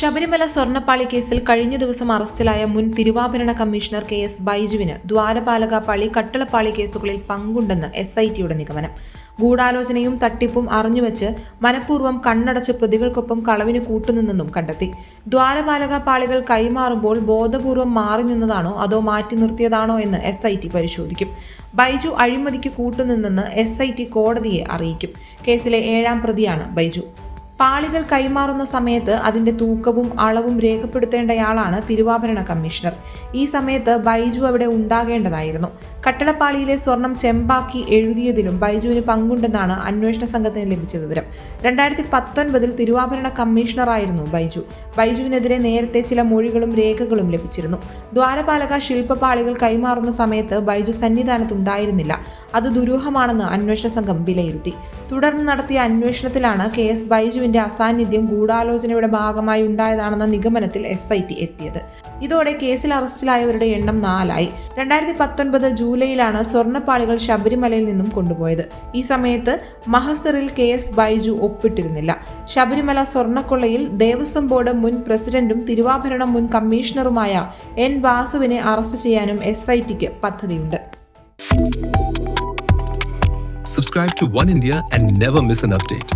ശബരിമല സ്വർണപ്പാളി കേസിൽ കഴിഞ്ഞ ദിവസം അറസ്റ്റിലായ മുൻ തിരുവാഭരണ കമ്മീഷണർ കെ എസ് ബൈജുവിന് ദ്വാരപാലക പാളി കട്ടളപ്പാളി കേസുകളിൽ പങ്കുണ്ടെന്ന് എസ് ഐ ടിയുടെ നിഗമനം. ഗൂഢാലോചനയും തട്ടിപ്പും അറിഞ്ഞുവെച്ച് മനഃപൂർവം കണ്ണടച്ച് പ്രതികൾക്കൊപ്പം കളവിന് കൂട്ടുനിന്നെന്നും കണ്ടെത്തി. ദ്വാരപാലക പാളികൾ കൈമാറുമ്പോൾ ബോധപൂർവം മാറി നിന്നതാണോ അതോ മാറ്റി നിർത്തിയതാണോ എന്ന് എസ് ഐ ടി പരിശോധിക്കും. ബൈജു അഴിമതിക്ക് കൂട്ടുനിന്നെന്ന് എസ് ഐ ടി കോടതിയെ അറിയിക്കും. കേസിലെ ഏഴാം പ്രതിയാണ് ബൈജു. പാളികൾ കൈമാറുന്ന സമയത്ത് അതിന്റെ തൂക്കവും അളവും രേഖപ്പെടുത്തേണ്ടയാളാണ് തിരുവാഭരണ കമ്മീഷണർ. ഈ സമയത്ത് ബൈജു അവിടെ ഉണ്ടാകേണ്ടതായിരുന്നു. കട്ടളപ്പാളിയിലെ സ്വർണം ചെമ്പാക്കി എഴുതിയതിലും ബൈജുവിന് പങ്കുണ്ടെന്നാണ് അന്വേഷണ സംഘത്തിന് ലഭിച്ച വിവരം. രണ്ടായിരത്തി പത്തൊൻപതിൽ തിരുവാഭരണ കമ്മീഷണറായിരുന്നു ബൈജു. ബൈജുവിനെതിരെ നേരത്തെ ചില മൊഴികളും രേഖകളും ലഭിച്ചിരുന്നു. ദ്വാരപാലക ശില്പപാളികൾ കൈമാറുന്ന സമയത്ത് ബൈജു സന്നിധാനത്തുണ്ടായിരുന്നില്ല. അത് ദുരൂഹമാണെന്ന് അന്വേഷണ സംഘം വിലയിരുത്തി. തുടർന്ന് നടത്തിയ അന്വേഷണത്തിലാണ് കെ എസ് ബൈജുവിന്റെ അസാന്നിധ്യം ഗൂഢാലോചനയുടെ ഭാഗമായി ഉണ്ടായതാണെന്ന നിഗമനത്തിൽ എസ് ഐ ടി എത്തിയത്. ഇതോടെ കേസിൽ അറസ്റ്റിലായവരുടെ എണ്ണം നാലായി. രണ്ടായിരത്തി പത്തൊൻപത് ജൂലൈയിലാണ് സ്വർണപ്പാളികൾ ശബരിമലയിൽ നിന്നും കൊണ്ടുപോയത്. ഈ സമയത്ത് മഹസറിൽ കെ എസ് ബൈജു ഒപ്പിട്ടിരുന്നില്ല. ശബരിമല സ്വർണക്കൊള്ളയിൽ ദേവസ്വം ബോർഡ് മുൻ പ്രസിഡന്റും തിരുവാഭരണം മുൻ കമ്മീഷണറുമായ എൻ വാസുവിനെ അറസ്റ്റ് ചെയ്യാനും എസ് ഐ ടിക്ക് പദ്ധതിയുണ്ട്. Subscribe to One India and never miss an update.